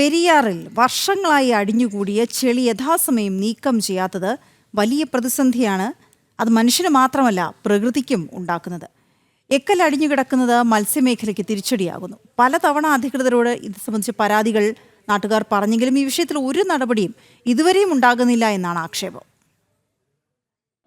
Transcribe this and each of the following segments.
പെരിയാറിൽ വർഷങ്ങളായി അടിഞ്ഞുകൂടിയ ചെളി യഥാസമയം നീക്കം ചെയ്യാത്തത് വലിയ പ്രതിസന്ധിയാണ്. അത് മനുഷ്യന് മാത്രമല്ല പ്രകൃതിക്കും ഉണ്ടാക്കുന്നത്. എക്കൽ അടിഞ്ഞു കിടക്കുന്നത് മത്സ്യമേഖലയ്ക്ക് തിരിച്ചടിയാകുന്നു. പലതവണ അധികൃതരോട് ഇത് സംബന്ധിച്ച് പരാതികൾ നാട്ടുകാർ പറഞ്ഞെങ്കിലും ഈ വിഷയത്തിൽ ഒരു നടപടിയും ഇതുവരെയും ഉണ്ടാകുന്നില്ല എന്നാണ് ആക്ഷേപം.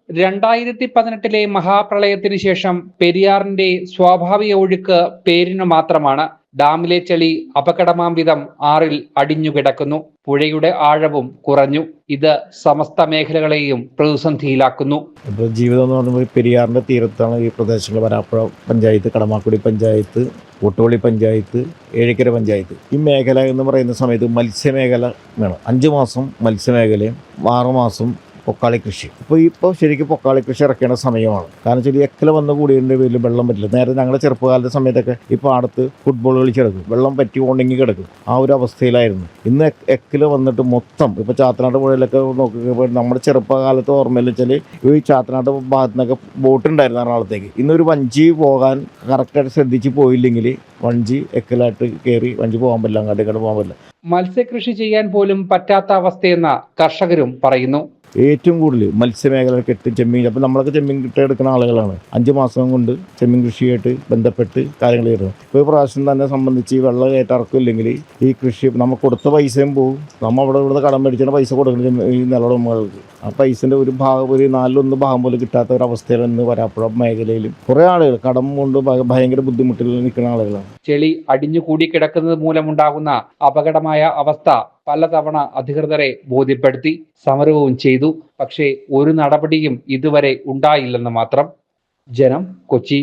രണ്ടായിരത്തി പതിനെട്ടിലെ മഹാപ്രളയത്തിന് ശേഷം പെരിയാറിന്റെ സ്വാഭാവിക ഒഴുക്ക് പേരിന് മാത്രമാണ്. ഡാമിലെ ചെളി അപകടമാം വിധം ആറിൽ അടിഞ്ഞുകിടക്കുന്നു പുഴയുടെ ആഴവും കുറഞ്ഞു. ഇത് സമസ്ത മേഖലകളെയും പ്രതിസന്ധിയിലാക്കുന്നു. ഇപ്പോൾ ജീവിതം എന്ന് പറയുമ്പോൾ പെരിയാറിന്റെ തീരത്താണ് ഈ പ്രദേശങ്ങൾ വരാപ്പുഴ പഞ്ചായത്ത് കടമാക്കുടി പഞ്ചായത്ത് കൂട്ടുപള്ളി പഞ്ചായത്ത് ഏഴിക്കര പഞ്ചായത്ത്. ഈ മേഖല എന്ന് പറയുന്ന സമയത്ത് മത്സ്യമേഖല വേണം. അഞ്ച് മാസം മത്സ്യമേഖലയും ആറ് മാസം പൊക്കാളി കൃഷി. ഇപ്പോൾ ഇപ്പോൾ ശരിക്കും പൊക്കാളി കൃഷി ഇറക്കേണ്ട സമയമാണ്. കാരണം വെച്ചാൽ എക്കല വന്ന് കൂടിയതിന്റെ പേരിൽ വെള്ളം പറ്റില്ല. നേരെ ഞങ്ങളുടെ ചെറുപ്പകാലത്തെ സമയത്തൊക്കെ ഈ പാടത്ത് ഫുട്ബോൾ കളിച്ച് കിടക്കും വെള്ളം പറ്റി ഉണങ്ങി കിടക്കും. ആ ഒരു അവസ്ഥയിലായിരുന്നു. ഇന്ന് എക്ക് എക്കൽ വന്നിട്ട് മൊത്തം ഇപ്പോൾ ചാത്തനാട് പുഴയിലൊക്കെ നോക്കുക നമ്മുടെ ചെറുപ്പകാലത്ത് ഓർമ്മയിൽ വെച്ചാൽ ഈ ചാത്തനാട് ഭാഗത്തു നിന്നൊക്കെ ബോട്ട് ഉണ്ടായിരുന്നു എറണാകുളത്തേക്ക്. ഇന്നൊരു വഞ്ചി പോകാൻ കറക്റ്റായിട്ട് ശ്രദ്ധിച്ച് പോയില്ലെങ്കിൽ വഞ്ചി എക്കലായിട്ട് കയറി വഞ്ചി പോകാൻ പറ്റില്ല അങ്ങോട്ട് ഇങ്ങോട്ട് പോകാൻ പറ്റില്ല. മത്സ്യകൃഷി ചെയ്യാൻ പോലും പറ്റാത്ത അവസ്ഥയെന്ന് കർഷകരും പറയുന്നു. ഏറ്റവും കൂടുതൽ മത്സ്യമേഖല കെട്ടി ചെമ്മീൻ അപ്പോൾ നമ്മളൊക്കെ ചെമ്മീൻ കിട്ടിയെടുക്കുന്ന ആളുകളാണ്. അഞ്ച് മാസം കൊണ്ട് ചെമ്മീൻ കൃഷിയായിട്ട് ബന്ധപ്പെട്ട് കാര്യങ്ങൾ ചെയ്യുന്നത് ഇപ്പോൾ ഈ പ്രാവശ്യം തന്നെ സംബന്ധിച്ച് ഈ വെള്ളം കയറ്റിറക്കും ഇല്ലെങ്കിൽ ഈ കൃഷി നമുക്ക് കൊടുത്ത പൈസയും പോകും നമ്മൾ അവിടെ ഇവിടെ കടം മേടിച്ചിട്ട് പൈസ ചെമ്മീൻ- ഈ നിലവുടമകൾക്ക് ആ പൈസന്റെ ഒരു ഭാഗം ഒരു നാലിലൊന്ന് ഭാഗം പോലും കിട്ടാത്ത ഒരു അവസ്ഥയിൽ ഇന്ന് വരാപ്പുഴ മേഖലയിലും കുറേ ആളുകൾ കടം കൊണ്ട് ഭയങ്കര ബുദ്ധിമുട്ടിൽ നിൽക്കുന്ന ആളുകളാണ്. ചെളി അടിഞ്ഞു കൂടി കിടക്കുന്നത് മൂലമുണ്ടാകുന്ന അപകടമായ അവസ്ഥ പലതവണ അധികൃതരെ ബോധ്യപ്പെടുത്തി സമരവും ചെയ്തു. പക്ഷേ ഒരു നടപടിയും ഇതുവരെ ഉണ്ടായില്ലെന്ന് മാത്രം. ജനം കൊച്ചി